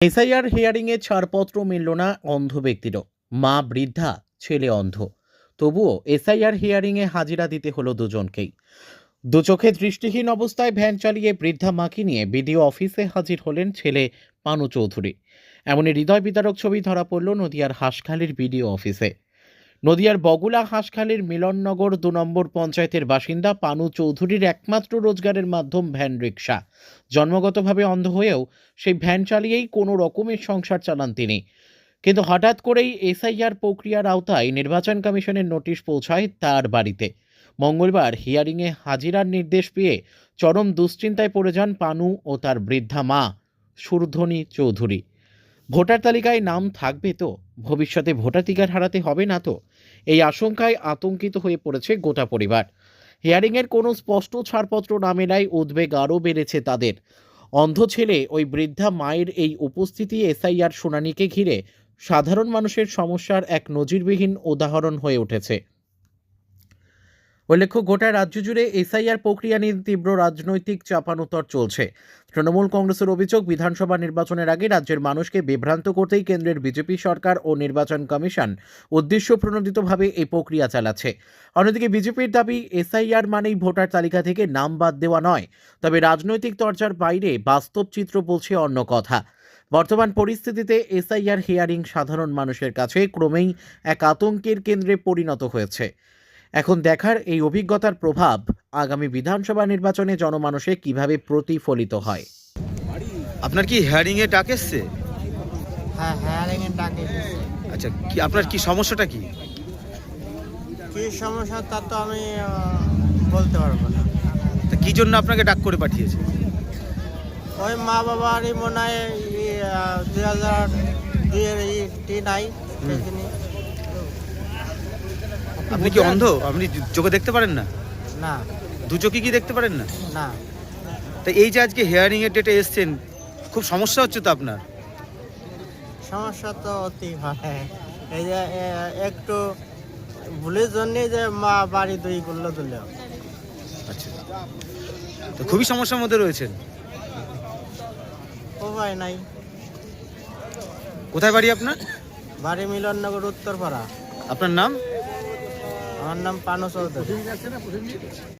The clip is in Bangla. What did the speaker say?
এসআইআর হিয়ারিংয়ে ছাড়পত্র মিলল না অন্ধ ব্যক্তিরও। মা, বৃদ্ধা, ছেলে অন্ধ। তবুও এসআইআর হিয়ারিংয়ে হাজিরা দিতে হলো দুজনকেই। দু চোখে দৃষ্টিহীন অবস্থায় ভ্যান চালিয়ে বৃদ্ধা মাকে নিয়ে বিডিও অফিসে হাজির হলেন ছেলে পানু চৌধুরী। এমনই হৃদয় বিতারক ছবি ধরা পড়ল নদিয়ার হাসখালির বিডিও অফিসে। নদিয়ার বগুলা হাঁসখালির মিলননগর দু নম্বর পঞ্চায়েতের বাসিন্দা পানু চৌধুরীর একমাত্র রোজগারের মাধ্যম ভ্যান রিক্সা জন্মগতভাবে অন্ধ হয়েও সেই ভ্যান চালিয়েই কোনো রকমের সংসার চালান তিনি। কিন্তু হঠাৎ করেই এসআইআর প্রক্রিয়ার আওতায় নির্বাচন কমিশনের নোটিশ পৌঁছায় তার বাড়িতে। মঙ্গলবার হিয়ারিংয়ে হাজিরার নির্দেশ পেয়ে চরম দুশ্চিন্তায় পড়ে যান পানু ও তার বৃদ্ধা মা, সুরধ্বনি চৌধুরী। ভোটার তালিকায় নাম থাকবে তো? ভবিষ্যতে ভোটাধিকার হারাতে হবে না তো? এই আশঙ্কায় আতঙ্কিত হয়ে পড়েছে গোটা পরিবার। হিয়ারিংয়ের কোনো স্পষ্ট ছাড়পত্র না মেলায় উদ্বেগ আরও বেড়েছে তাদের। অন্ধ ছেলে, ওই বৃদ্ধা মায়ের এই উপস্থিতি এসআইআর শুনানিকে ঘিরে সাধারণ মানুষের সমস্যার এক নজিরবিহীন উদাহরণ হয়ে উঠেছে। উল্লেখ্য, গোটা রাজ্য জুড়ে এসআইআর প্রক্রিয়া নিয়ে তীব্র রাজনৈতিক চাপানোতর চলছে। তৃণমূল কংগ্রেসের অভিযোগ, বিধানসভা নির্বাচনের আগে রাজ্যের মানুষকে বিভ্রান্ত করতেই কেন্দ্রের বিজেপি সরকার ও নির্বাচন কমিশন উদ্দেশ্য প্রণোদিতভাবে এই প্রক্রিয়া চালাচ্ছে। অন্যদিকে বিজেপির দাবি, এসআইআর মানেই ভোটার তালিকা থেকে নাম বাদ দেওয়া নয়, তবে রাজনৈতিক চর্চার বাইরে বাস্তব চিত্র বলছে অন্য কথা। বর্তমান পরিস্থিতিতে এসআইআর হিয়ারিং সাধারণ মানুষের কাছে ক্রমেই এক আতঙ্কের কেন্দ্রে পরিণত হয়েছে। এখন দেখার এই অভিজ্ঞতার প্রভাব আগামী বিধানসভা নির্বাচনে জনমানসে কীভাবে প্রতিফলিত হয়? আপনার কি হেয়ারিং এ ডাক এসছে? হ্যাঁ হেয়ারিং এর আচ্ছা কি আপনার কি সমস্যাটা কি? কি সমস্যা তা তো আমি বলতে পারব না। তা কি জন্য আপনাকে ডাক করে পাঠিয়েছে? ওই মা বাবারই মনে হয় দুই হাজার টি নাই সেখানে আপনি কি অন্ধ? আপনি চোখে দেখতে পারেন না? না। দু চোখে কি দেখতে পারেন না? না। তা এই যে আজকে হেয়ারিং এর ডেটে এসছেন খুব সমস্যা হচ্ছে তো আপনার? সমস্যা তো অতি হয় এই যে একটু ভুলের জন্যে যে মা বাড়ি দুই করল দিল। আচ্ছা। তো খুবই সমস্যার মধ্যে রয়েছেন। উপায় নাই। কোথায় বাড়ি আপনার? বাড়ি মিলননগর উত্তরপাড়া। আপনার নাম? আমার নাম পানো চৌধুরী।